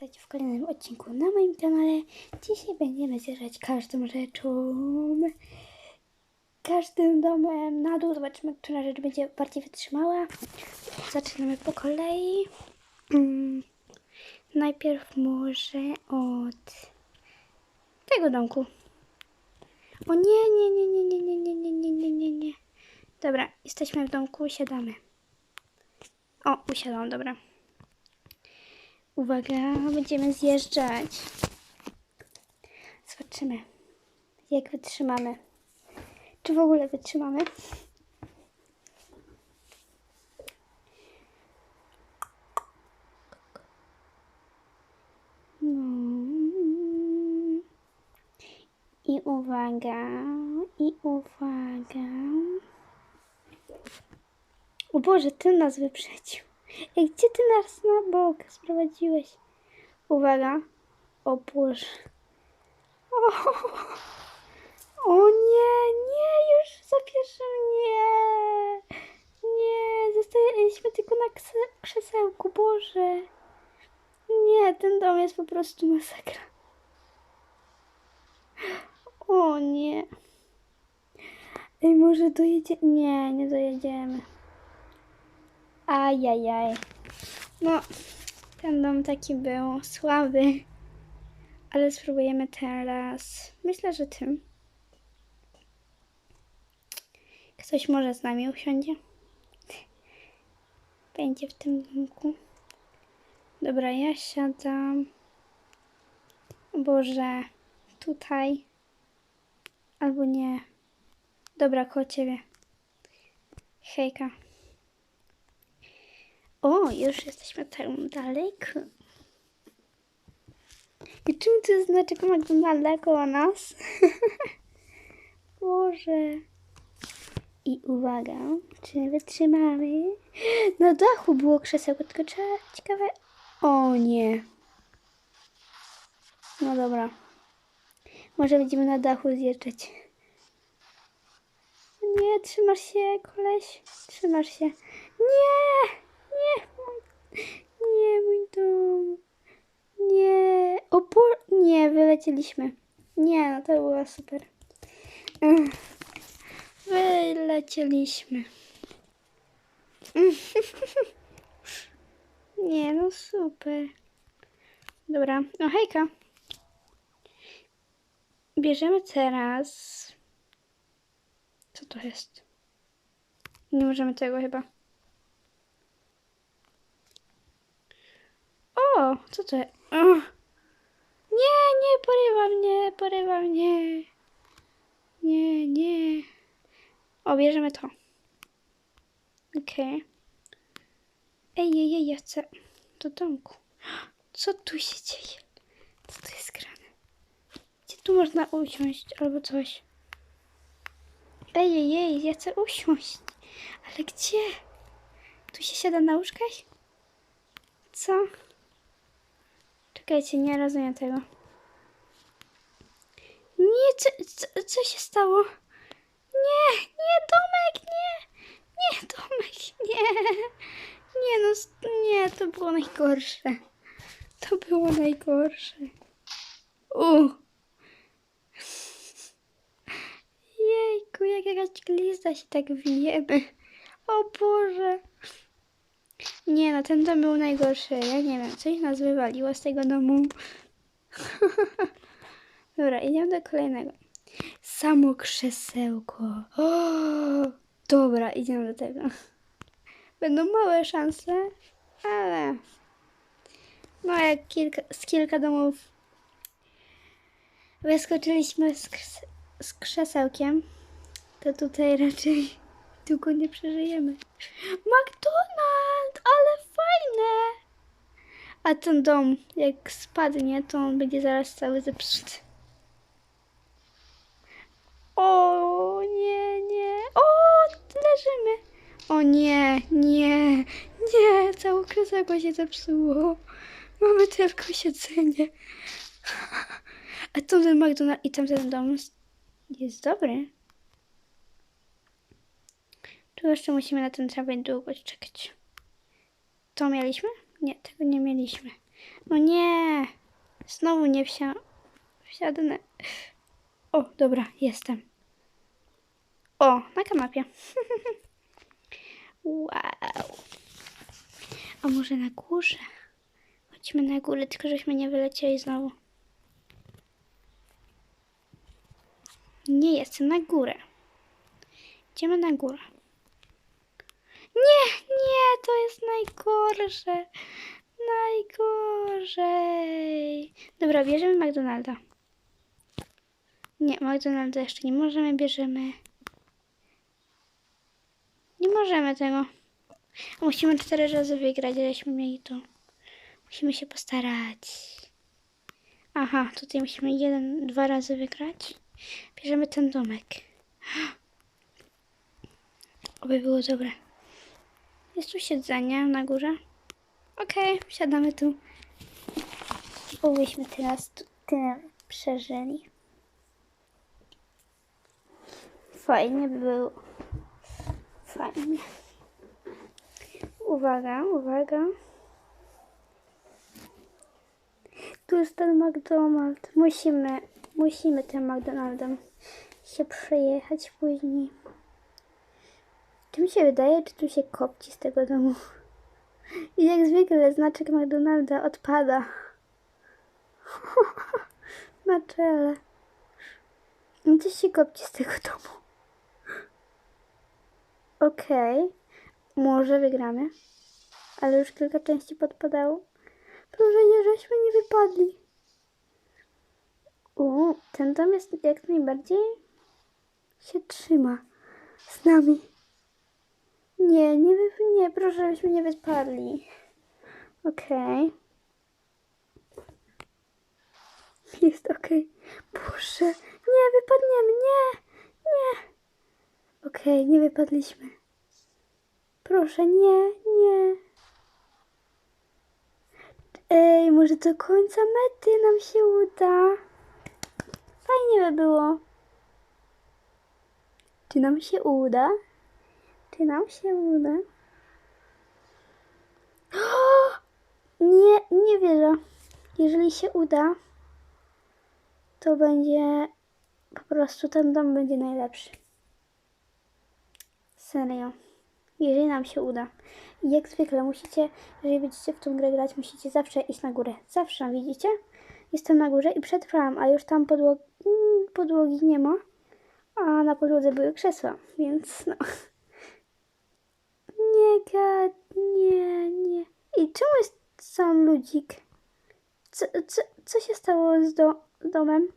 Witajcie w kolejnym odcinku na moim kanale. Dzisiaj będziemy zjeżdżać każdą rzeczą, każdym domem na dół. Zobaczymy, która rzecz będzie bardziej wytrzymała. Zaczynamy po kolei. Mm, Najpierw może od tego domku. O nie, nie, nie, nie, nie, nie, nie, nie, nie, nie, nie, nie. Dobra, jesteśmy w domku, siadamy. O, usiadłam, dobra. Uwaga, będziemy zjeżdżać. Zobaczymy, jak wytrzymamy. Czy w ogóle wytrzymamy? No. I uwaga, i uwaga. O Boże, ty nas wyprzedził. Ej, gdzie ty nas na bok sprowadziłeś? Uwaga. O Boże. O, o nie, nie, już za pierwszym nie. Nie, zostaliśmy tylko na krzesełku, Boże. Nie, ten dom jest po prostu masakra. O nie. Ej, może dojedzie... Nie, nie dojedziemy. Ajajaj. No, ten dom taki był słaby. Ale spróbujemy teraz. Myślę, że tym. Ktoś może z nami usiądzie. Będzie w tym domku. Dobra, ja siadam. Boże, tutaj. Albo nie. Dobra, koło ciebie. Hejka. O, już jesteśmy tam daleko. I czym to jest znaczek McDonalda koło nas? Boże. I uwaga, czy wytrzymamy? Na dachu było krzesełko, tylko trzeba ciekawe... O nie. No dobra. Może będziemy na dachu zjeżdżać. Nie, trzymasz się, koleś. Trzymasz się. Nie! Nie, mój, nie, mój dom. Nie, opór, nie, wylecieliśmy. Nie, no to było super. Wylecieliśmy. Nie, no super. Dobra, no hejka. Bierzemy teraz... Co to jest? Nie możemy tego chyba. Co to jest? Nie, nie, porywa mnie, porywa mnie. Nie, nie. O, bierzemy to. Okej. Ej, ej, ej, ja chcę do domku. Co tu się dzieje? Co tu jest grane? Gdzie tu można usiąść albo coś? Ej, ej, ej, ja chcę usiąść. Ale gdzie? Tu się siada na łóżkach? Co? Czekajcie, nie rozumiem tego. Nie, co, co, co się stało? Nie, nie, Tomek, nie! Nie, Tomek, nie! Nie no, nie, to było najgorsze. To było najgorsze. U. Jejku, jak jakaś glizda się tak wijemy. O Boże. Nie no, ten dom był najgorszy. Ja nie wiem, coś nas wywaliło z tego domu. Dobra, idziemy do kolejnego. Samo krzesełko. O, dobra, idziemy do tego. Będą małe szanse, ale no jak kilka, z kilka domów wyskoczyliśmy z, z krzesełkiem, to tutaj raczej długo nie przeżyjemy. McDonald, ale fajne! A ten dom, jak spadnie, to on będzie zaraz cały zepsuty. O nie, nie. O, leżymy. O nie, nie, nie. Całe krzesełko się zepsuło. Mamy tylko siedzenie. A tamten McDonald i tamten dom jest dobry. Tu jeszcze musimy na ten trawę długo czekać. To mieliśmy? Nie, tego nie mieliśmy. No nie, Znowu nie wsia... wsiadnę. O, dobra, jestem. O, na kanapie. wow. A może na górze? Chodźmy na górę, tylko żeśmy nie wylecieli znowu. Nie jestem na górę. Idziemy na górę. Nie, nie, to jest najgorsze. Najgorzej. Dobra, bierzemy McDonalda. Nie, McDonalda jeszcze nie możemy, bierzemy. Nie możemy tego. Musimy cztery razy wygrać, żeśmy mieli to. Musimy się postarać. Aha, tutaj musimy jeden, dwa razy wygrać. Bierzemy ten domek. Oby było dobre. Jest tu siedzenie na górze. Okej, siadamy tu. Obyśmy teraz tu tyle przeżyli. Fajnie by było. Fajnie. Uwaga, uwaga. Tu jest ten McDonald's. Musimy, musimy tym McDonaldem się przejechać później. Mi się wydaje, czy tu się kopci z tego domu? I jak zwykle znaczek McDonalda odpada. Na czele. Gdzieś się kopci z tego domu. Okej. Może wygramy. Ale już kilka części podpadało. Proszę nie, żeśmy nie wypadli. U, ten dom jest jak najbardziej się trzyma z nami. Nie, nie, nie, proszę, żebyśmy nie wypadli. Okej. Jest okej. Boże, nie, wypadniemy, nie, nie. Okej, nie wypadliśmy. Proszę, nie, nie. Ej, może do końca mety nam się uda. Fajnie by było. Czy nam się uda? Czy nam się uda? Nie, nie wierzę. Jeżeli się uda, to będzie po prostu ten dom będzie najlepszy. Serio. Jeżeli nam się uda. Jak zwykle musicie, jeżeli będziecie w tą grę grać, musicie zawsze iść na górę. Zawsze, widzicie? Jestem na górze i przetrwałam, a już tam podłogi, podłogi nie ma. A na podłodze były krzesła, więc no. Nie gad, nie. I czemu jest sam ludzik? Co, co, co się stało z, do, domem?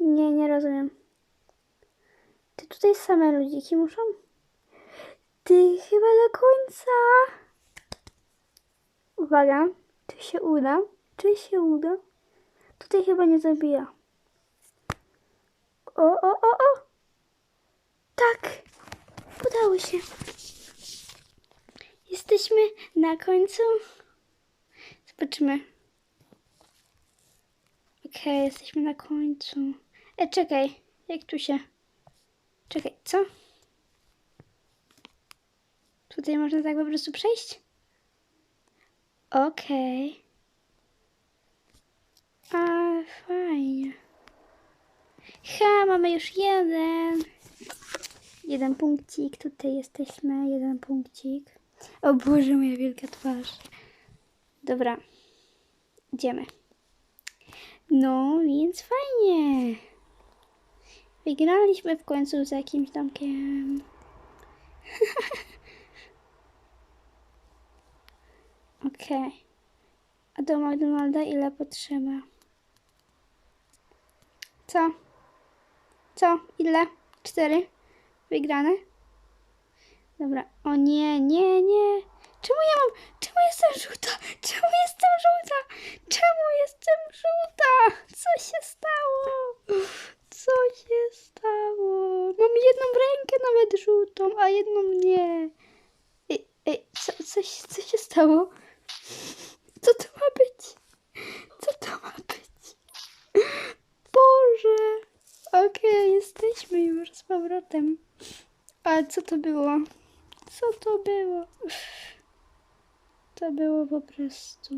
Nie, nie rozumiem. Czy tutaj same ludziki muszą? Ty chyba do końca. Uwaga, czy się uda? Czy się uda? Tutaj chyba nie zabija. O, o, o, o! Tak! Udało się. Jesteśmy na końcu. Zobaczymy. Okej, jesteśmy na końcu. E, czekaj. Jak tu się... Czekaj, co? Tutaj można tak po prostu przejść? Okej. A, fajnie. Ha, mamy już jeden. Jeden punkcik. Tutaj jesteśmy. Jeden punkcik. O Boże, moja wielka twarz. Dobra. Idziemy. No, więc fajnie. Wygraliśmy w końcu z jakimś domkiem. Okej. A do McDonalda ile potrzeba? Co? Co? Ile? Cztery? Wygrane? Dobra. O nie, nie, nie. Czemu ja mam... Czemu jestem żółta? Czemu jestem żółta? Czemu jestem żółta? Co się stało? Co się stało? Mam jedną rękę nawet żółtą, a jedną nie. Ej, ej, co, coś, co się stało? Co to ma być? Co to ma być? Boże! Okej, jesteśmy już z powrotem. A co to było? Co to było? To było po prostu...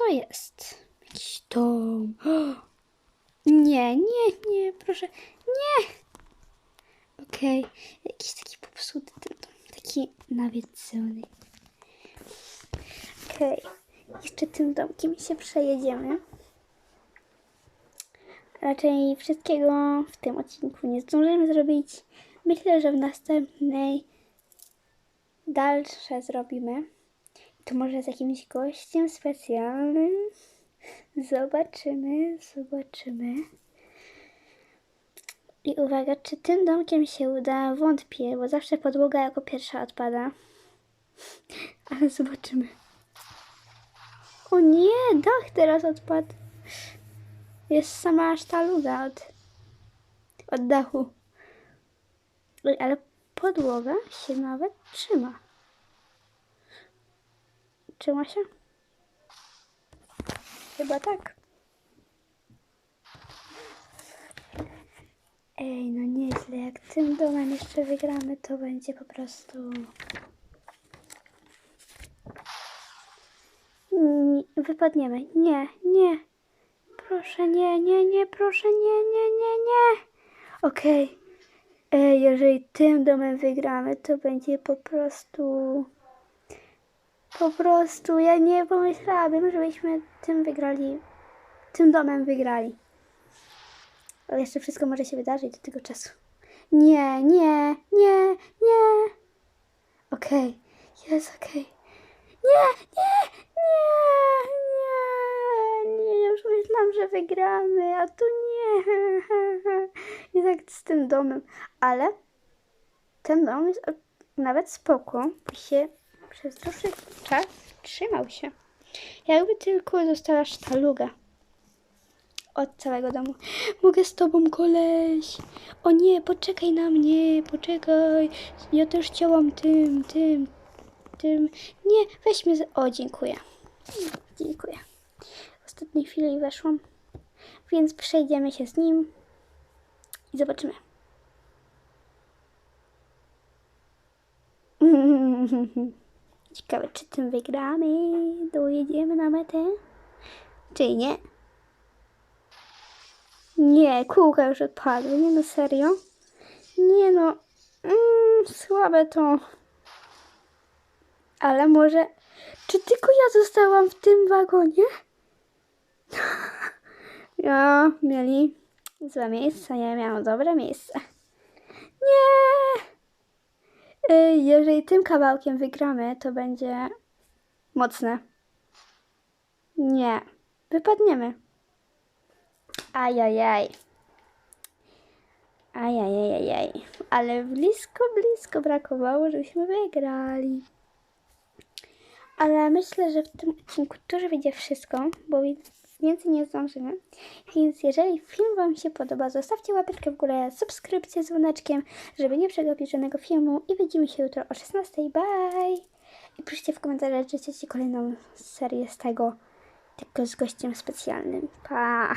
to jest? Jakiś dom. Nie, nie, nie, proszę. Nie! Okej, jakiś taki popsuty dom. Taki nawiedzony. Okej, jeszcze tym domkiem się przejedziemy. Raczej wszystkiego w tym odcinku nie zdążymy zrobić. Myślę, że w następnej dalsze zrobimy. To może z jakimś gościem specjalnym. Zobaczymy, zobaczymy. I uwaga, czy tym domkiem się uda? Wątpię, bo zawsze podłoga jako pierwsza odpada. Ale zobaczymy. O nie, dach teraz odpadł. Jest sama sztaluga od, od dachu. Ale podłoga się nawet trzyma. Trzyma się? Chyba tak. Ej, no nieźle. Jak tym domem jeszcze wygramy, to będzie po prostu... Mm, Wypadniemy. Nie, nie. Proszę, nie, nie, nie, proszę, nie, nie, nie, nie. Okej. Ej, jeżeli tym domem wygramy, to będzie po prostu... Po prostu ja nie pomyślałabym, żebyśmy tym wygrali. Tym domem wygrali. Ale jeszcze wszystko może się wydarzyć do tego czasu. Nie, nie, nie, nie. Okej, jest okej. Nie, nie, nie, nie. Już myślałam, że wygramy, a tu nie. I tak z tym domem. Ale ten dom jest nawet spoko, się przez dłuższy czas trzymał się. Jakby tylko została sztaluga od całego domu. Mogę z tobą, koleś. O nie, poczekaj na mnie, poczekaj. Ja też chciałam tym, tym, tym. Nie, weźmy. O, dziękuję. Dziękuję. Ostatniej chwili weszłam, więc przejdziemy się z nim i zobaczymy. Ciekawe, czy tym wygramy, dojedziemy na metę, czy nie? Nie, kółka już odpadły, nie no serio? Nie no, mm, słabe to. Ale może, czy tylko ja zostałam w tym wagonie? Ja, mieli złe miejsce, ja miałam dobre miejsce. Nie! Y, Jeżeli tym kawałkiem wygramy, to będzie mocne. Nie, wypadniemy. Ajajaj. Ajajajajaj. Ale blisko, blisko brakowało, żebyśmy wygrali. Ale myślę, że w tym odcinku to już wyjdzie wszystko, bo więcej nie zdążymy. Więc jeżeli film Wam się podoba, zostawcie łapeczkę w górę, subskrypcję z dzwoneczkiem, żeby nie przegapić żadnego filmu. I widzimy się jutro o 16. Bye! I piszcie w komentarzach, czy chcecie kolejną serię z tego, tylko z gościem specjalnym. Pa!